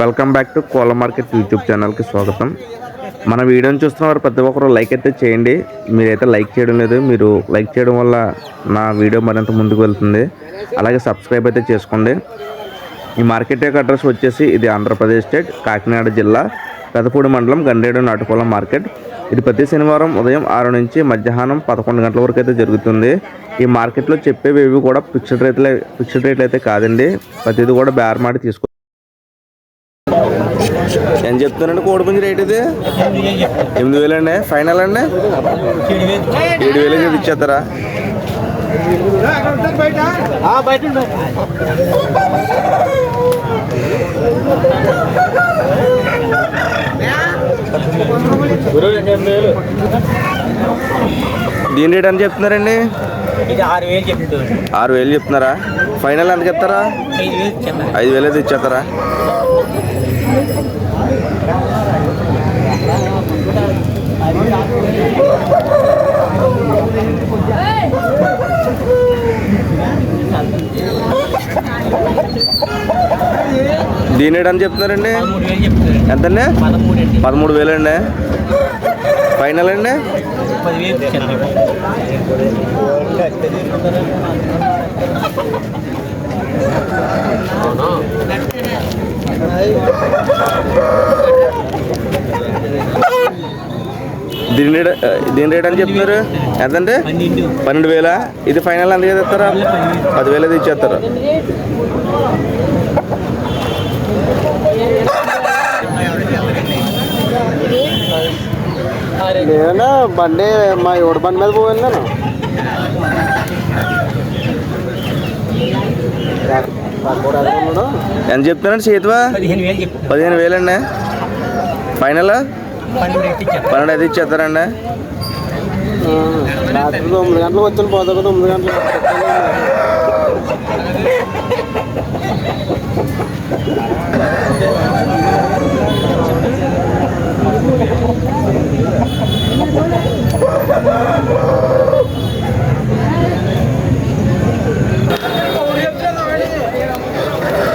Welcome back to Kola market YouTube ఛానల్కి స్వాగతం. మన వీడియోని చూస్తున్న వారు ప్రతి ఒక్కరు లైక్ అయితే చేయండి. మీరైతే లైక్ చేయడం లేదు మీరు లైక్ చేయడం వల్ల నా వీడియో మరింత ముందుకు వెళ్తుంది. అలాగే సబ్స్క్రైబ్ అయితే చేసుకోండి. ఈ మార్కెట్ యొక్క అడ్రస్ వచ్చేసి ఇది ఆంధ్రప్రదేశ్ స్టేట్ కాకినాడ జిల్లా పెదపూడి మండలం గండేడు నాటుకోల మార్కెట్. ఇది ప్రతి శనివారం ఉదయం ఆరు నుంచి మధ్యాహ్నం పదకొండు గంటల వరకు అయితే జరుగుతుంది. ఈ మార్కెట్లో చెప్పేవి ఏవి కూడా ఫిక్స్డ్ రేట్లే ఫిక్స్డ్ రేట్లు అయితే కాదండి. ప్రతిది కూడా బేరమాడి తీసుకో ఎంత చెప్తున్నారండి కోడిపుంజి రేట్ ఇది? ఎనిమిది వేలు అండి. ఫైనల్ అండి? ఏడు వేలు అయితే ఇచ్చేస్తారా దీని రేట్ ఎంత చెప్తున్నారండి? ఆరు వేలు చెప్తున్నారా? ఫైనల్ ఎంత చెప్తారా? ఐదు వేలు తెచ్చేస్తారా? ఐదు వేలు అయితే ఇచ్చేస్తారా దీని రేట్ చెప్తున్నారండి? ఎంతండి? పదమూడు వేలు అండి. ఫైనల్ అండి? పది దీని రేట్ దీని రేట్ అని చెప్తున్నారు? ఎంతంటే పన్నెండు వేల? ఇది ఫైనల్ ఎంత ఇస్తారా పదివేలు అయితే ఇచ్చేస్తారు బండి మా ఎవడి బండి మీద పోయి వెళ్ళాను ఎంత చెప్తున్నారండి చేతివా? పదిహేను వేలండి. ఫైనల్? పన్నెండు అయితే ఇచ్చేస్తారండి. రాత్రి తొమ్మిది గంటలకు వచ్చాను పోతాక తొమ్మిది గంటలకు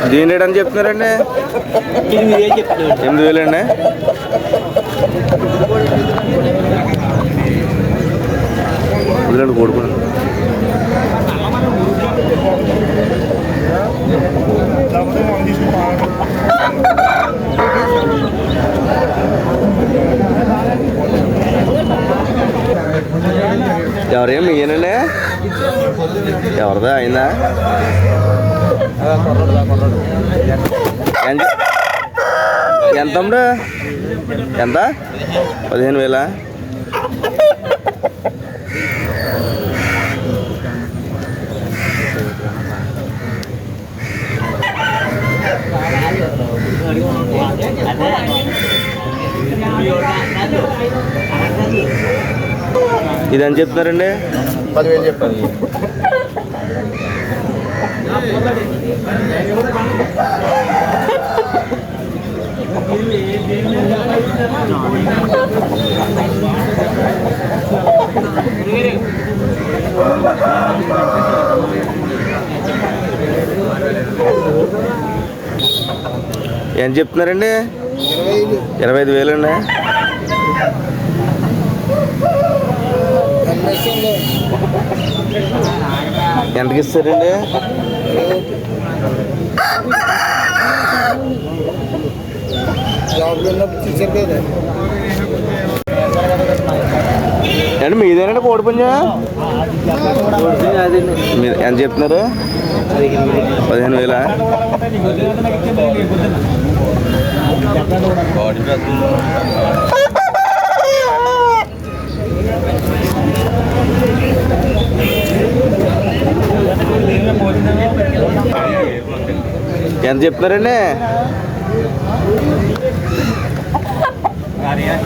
దీని రేట్ అని చెప్తున్నారండి ఎనిమిది వేలు చెప్తుంది ఎనిమిది వేలండి వదిలేండి కోడుకుని ఎవరేం మీయనండి ఎవరిదా అయిందా ఎంత తమ్ముడు? ఎంత? పదిహేను వేల? ఇది అని చెప్తున్నారండి? పదివేలు చెప్పారు ఎంత చెప్తున్నారండి? ఇరవై ఐదు వేలు అండి ఎంతకి ఇస్తారండి? జాబ్లో ఉన్నప్పుడు తీసేది అంటే మీదేనండి కోడిపుంజా మీరు ఎంత చెప్తున్నారు? పదిహేను వేల. ఎంత చెప్తున్నారండి? hari ya.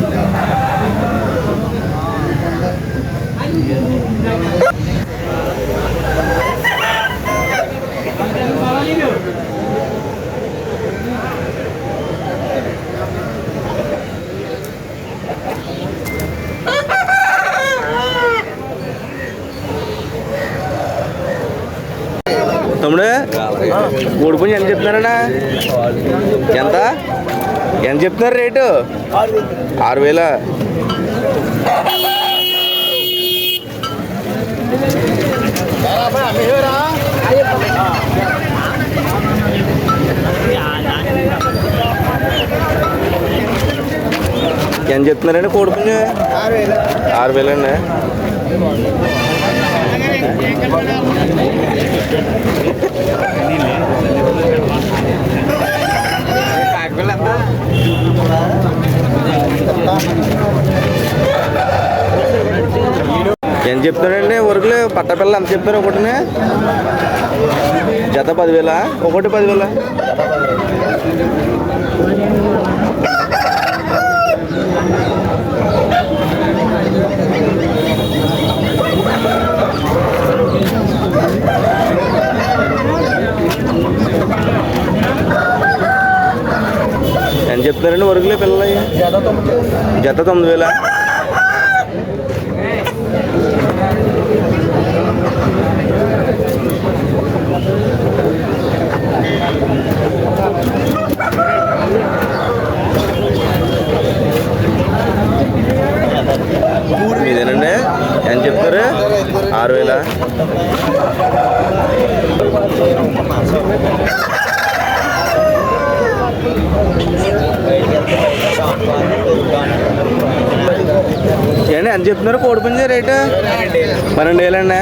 Tumne? Gurupun yang jatuh nara na? Janta? ఎంత చెప్తున్నారు రేటు? ఆరు వేల? ఎంత చెప్తున్నారండి కోడిపుంజి ఆరు వేలండి ఎంత చెప్తున్నారండి? ఊరికలు పట్టపిల్ల ఎంత చెప్తారు ఒకటినే? జత పదివేల? ఒకటి పదివేల ఎంత చెప్తున్నారండి ఊరికలు పిల్లలు జత తొమ్మిది వేల? ఇదేనండి ఎంత చెప్తారు? ఆరు వేల? ఏండి ఎంత చెప్తున్నారు? కోడి పుంజి రేటు? పన్నెండు వేలండి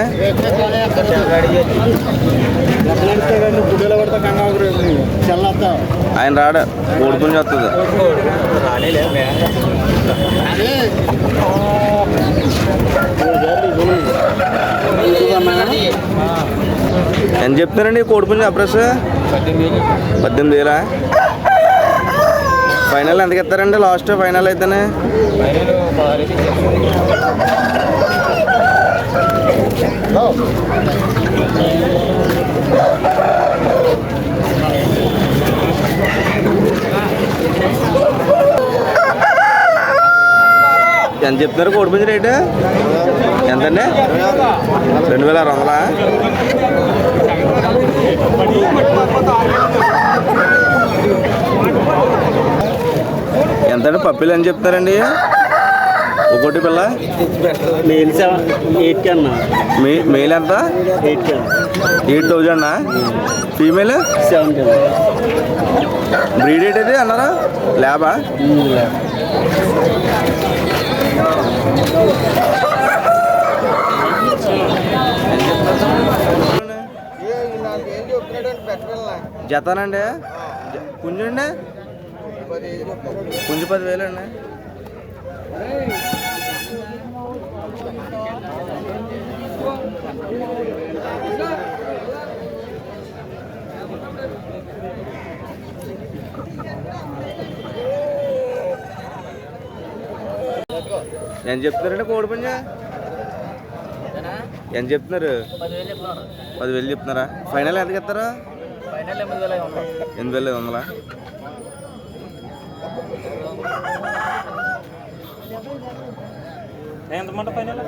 ఆయన రాడు. కోడి పుంజ వస్తుంది. ఎంత చెప్తున్నారండి కోడి పుంజ అప్రెస్? పద్దెనిమిది వేలా? ఫైనల్ ఎంతకి ఇస్తారండి లాస్ట్ ఫైనల్ అయితేనే? ఎంత చెప్తున్నారు కోడి రేటు? ఎంతండి? రెండు వేల ఆరు వందలా? ఎంతండి పప్పిలు అని చెప్తారండి? ఒకటి పిల్ల? మెయిల్ సెవెన్ ఎయిట్ అన్న. మే మేల్ ఎంత? ఎయిట్కి eight thousand? Female? Seven breed ఏంటి అన్నారా? ల్యాబా? జతనండి? పుంజండి? పుంజు పదివేలు అండి ఎంత చెప్తున్నారండి కోడి పుంజ? ఎంత చెప్తున్నారు? పదివేలు చెప్తున్నారు? ఫైనల్ ఎంతకి ఇస్తారా ఫైనల్ ఎనిమిది వేల ఐదు వందలు? ఎనిమిది వేల ఎంతమంట ఫైనల్?